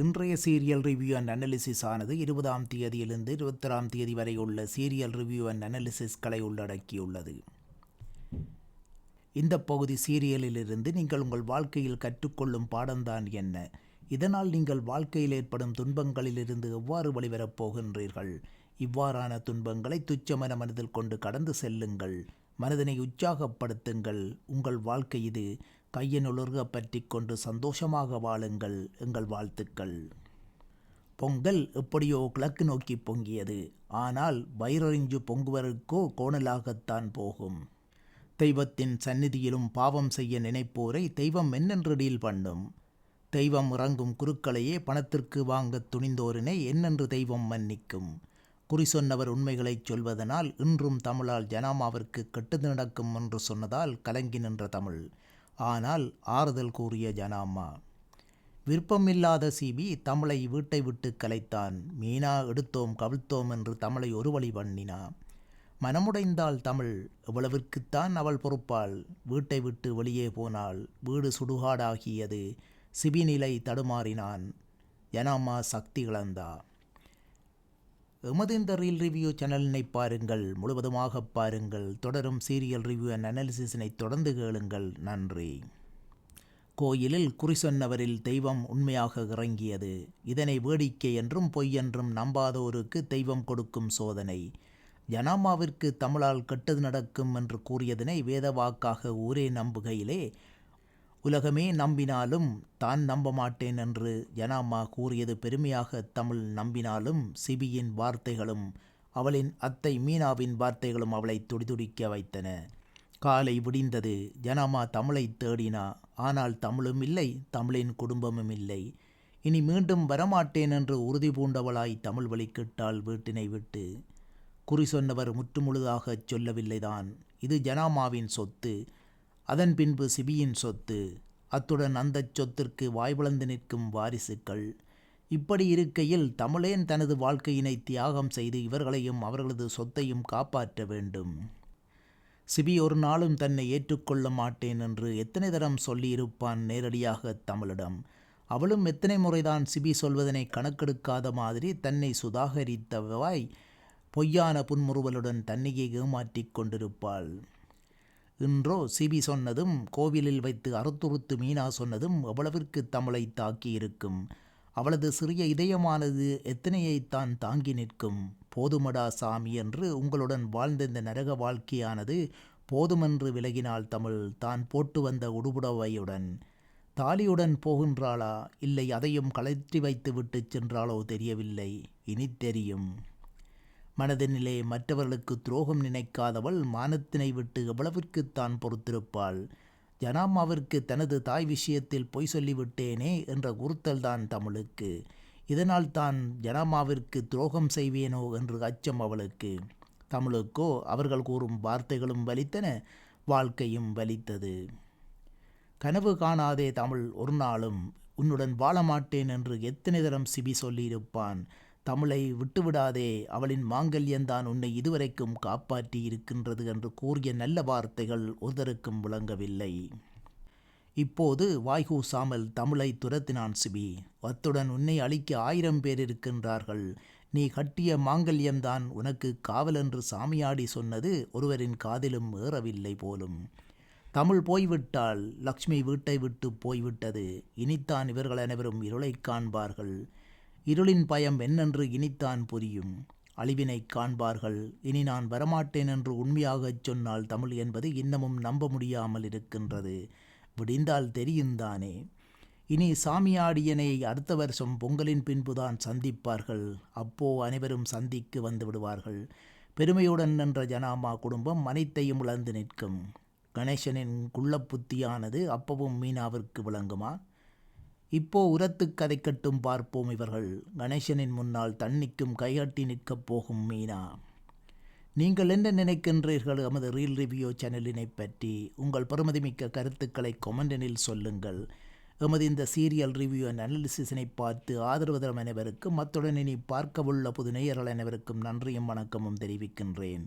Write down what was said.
இன்றைய serial review and analysis ஆனது இருபதாம் தேதியிலிருந்து இருபத்தாறாம் தேதி வரை உள்ள சீரியல் ரிவ்யூ அண்ட் அனாலிசிஸ்களை உள்ளடக்கியுள்ளது. இந்த பகுதி சீரியலிலிருந்து நீங்கள் உங்கள் வாழ்க்கையில் கற்றுக்கொள்ளும் பாடம்தான் என்ன? இதனால் நீங்கள் வாழ்க்கையில் ஏற்படும் துன்பங்களிலிருந்து எவ்வாறு வெளிவரப் போகின்றீர்கள்? இவ்வாறான துன்பங்களை துச்சமன மனதில் கொண்டு கடந்து செல்லுங்கள். மனதினை உற்சாகப்படுத்துங்கள். உங்கள் வாழ்க்கை இது கையனுலர்க பற்றி கொண்டு சந்தோஷமாக வாழுங்கள் எங்கள் வாழ்த்துக்கள். பொங்கல் எப்படியோ கிழக்கு நோக்கி பொங்கியது. ஆனால் வயிறறிஞ்சு பொங்குவதற்கோ கோணலாகத்தான் போகும். தெய்வத்தின் சந்நிதியிலும் பாவம் செய்ய நினைப்போரை தெய்வம் என்னென்று டீல் பண்ணும்? தெய்வம் இறங்கும் குருக்களையே பணத்திற்கு வாங்கத் துணிந்தோரினை என்னென்று தெய்வம் மன்னிக்கும்? குறி சொன்னவர் உண்மைகளைச் சொல்வதனால் இன்றும் தமிழால் ஜனாமாவிற்கு கெட்டது நடக்கும் என்று சொன்னதால் கலங்கி நின்ற தமிழ். ஆனால் ஆறுதல் கூறிய ஜனாம்மா விருப்பமில்லாத சிபி தமிழை வீட்டை விட்டு கலைத்தான். மீனா எடுத்தோம் கவிழ்த்தோம் என்று தமிழை ஒரு வழி பண்ணினா மனமுடைந்தாள் தமிழ் எவ்வளவிற்குத்தான் அவள் பொறுப்பாள். வீட்டை விட்டு வெளியே போனாள் வீடு சுடுகாடாகியது. சிபி நிலை தடுமாறினான். ஜனாம்மா சக்தி இழந்தா. எமது இந்த ரீல் ரிவ்யூ சேனலினை பாருங்கள். முழுவதுமாக பாருங்கள். தொடரும் சீரியல் ரிவ்யூ அண்ட் அனாலிசிஸினை தொடர்ந்து கேளுங்கள். நன்றி. கோயிலில் குறி சொன்னவரில் தெய்வம் உண்மையாக இறங்கியது. இதனை வேடிக்கை என்றும் பொய் என்றும் நம்பாதோருக்கு தெய்வம் கொடுக்கும் சோதனை. ஜனாமாவிற்கு தமிழால் கெட்டது நடக்கும் என்று கூறியதனை வேதவாக்காக ஊரே நம்புகையிலே உலகமே நம்பினாலும் தான் நம்ப மாட்டேன் என்று ஜனாமா கூறியது பெருமையாக தமிழ் நம்பினாலும் சிபியின் வார்த்தைகளும் அவளின் அத்தை மீனாவின் வார்த்தைகளும் அவளை துடிதுடிக்க வைத்தன. காலை விடிந்தது. ஜனாமா தமிழை தேடினா ஆனால் தமிழும் இல்லை தமிழின் குடும்பமும் இல்லை. இனி மீண்டும் வரமாட்டேன் என்று உறுதி பூண்டவளாய் தமிழ் வழிக்கிட்டாள் வீட்டினை விட்டு. குறி சொன்னவர் முற்றுமுழுதாகச் சொல்லவில்லைதான். இது ஜனாமாவின் சொத்து. அதன் பின்பு சிபியின் சொத்து. அத்துடன் அந்த சொத்திற்கு வாய்வளந்து நிற்கும் வாரிசுக்கள் இப்படி இருக்கையில் தமிழேன் தனது வாழ்க்கையினை தியாகம் செய்து இவர்களையும் அவர்களது சொத்தையும் காப்பாற்ற வேண்டும். சிபி ஒரு நாளும் தன்னை ஏற்றுக்கொள்ள மாட்டேன் என்று எத்தனை தரம் சொல்லியிருப்பான் நேரடியாக தமிழிடம். அவளும் எத்தனை முறைதான் சிபி சொல்வதனை கணக்கெடுக்காத மாதிரி தன்னை சுதாகரித்தவாய் பொய்யான புன்முறுவலுடன் தன்னையே ஏமாற்றிக் கொண்டிருப்பாள். இன்றோ சிபி சொன்னதும் கோவிலில் வைத்து அறுத்துறுத்து மீனா சொன்னதும் எவ்வளவிற்கு தமிழை தாக்கி இருக்கும் அவளது சிறிய இதயமானது எத்தனையைத்தான் தாங்கி நிற்கும்? போதுமடா சாமி என்று உங்களுடன் வாழ்ந்த இந்த நரக வாழ்க்கையானது போதுமென்று விலகினாள் தமிழ் தான் போட்டு வந்த உடுபுடவையுடன். தாலியுடன் போகின்றாளா? இல்லை அதையும் கலற்றி வைத்து விட்டு சென்றாளோ தெரியவில்லை. இனி தெரியும். மனதினிலே மற்றவர்களுக்கு துரோகம் நினைக்காதவள் மானத்தினை விட்டு எவ்வளவிற்கு தான் பொறுத்திருப்பாள்? ஜனாமாவிற்கு தனது தாய் விஷயத்தில் பொய் சொல்லிவிட்டேனே என்ற குறுத்தல் தான் தமிழுக்கு. இதனால் தான் ஜனாமாவிற்கு துரோகம் செய்வேனோ என்று அச்சம் அவளுக்கு. தமிழுக்கோ அவர்கள் கூறும் வார்த்தைகளும் வலித்தன வாழ்க்கையும் வலித்தது. கனவு காணாதே தமிழ் ஒரு நாளும் உன்னுடன் வாழ மாட்டேன் என்று எத்தனை தரம் சிபி சொல்லியிருப்பான்? தமிழை விட்டுவிடாதே அவளின் மாங்கல்யந்தான் உன்னை இதுவரைக்கும் காப்பாற்றி இருக்கின்றது என்று கூறிய நல்ல வார்த்தைகள் ஒருதருக்கும் விளங்கவில்லை. இப்போது வாய்கூசாமல் தமிழை துரத்தினான் சிபி. அத்துடன் உன்னை அழிக்க ஆயிரம் பேர் இருக்கின்றார்கள். நீ கட்டிய மாங்கல்யம்தான் உனக்கு காவல் என்று சாமியாடி சொன்னது ஒருவரின் காதிலும் ஏறவில்லை போலும். தமிழ் போய்விட்டால் லக்ஷ்மி வீட்டை விட்டு போய்விட்டது. இனித்தான் இவர்கள் அனைவரும் இருளை காண்பார்கள். இருளின் பயம் என்னென்று இனித்தான் புரியும். அழிவினை காண்பார்கள். இனி நான் வரமாட்டேன் என்று உண்மையாகச் சொன்னால் தமிழ் என்பது இன்னமும் நம்ப முடியாமல் இருக்கின்றது. விடிந்தால் தெரியுந்தானே இனி சாமியாடியனை அடுத்த வருஷம் பொங்கலின் பின்புதான் சந்திப்பார்கள். அப்போ அனைவரும் சந்திக்கு வந்து விடுவார்கள். பெருமையுடன் நின்ற ஜனாமா குடும்பம் அனைத்தையும் இழந்து நிற்கும். கணேசனின் குள்ளப்புத்தியானது அப்பவும் மீனாவிற்கு விளங்குமா? இப்போ உரத்து கதை கட்டும் பார்ப்போம் இவர்கள். கணேசனின் முன்னால் தண்ணிக்கும் கைகட்டி நிற்கப் போகும் மீனா. நீங்கள் என்ன நினைக்கின்றீர்கள்? எமது ரீல் ரிவ்யூ சேனலினை பற்றி உங்கள் பெருமதிமிக்க கருத்துக்களை கொமெண்டனில் சொல்லுங்கள். எமது இந்த சீரியல் ரிவ்யூ அண்ட் அனாலிசிஸினை பார்த்து ஆதரவு தரும் அனைவருக்கும் அத்துடன் இனி பார்க்கவுள்ள புது நேயர்கள் அனைவருக்கும் நன்றியும் வணக்கமும் தெரிவிக்கின்றேன்.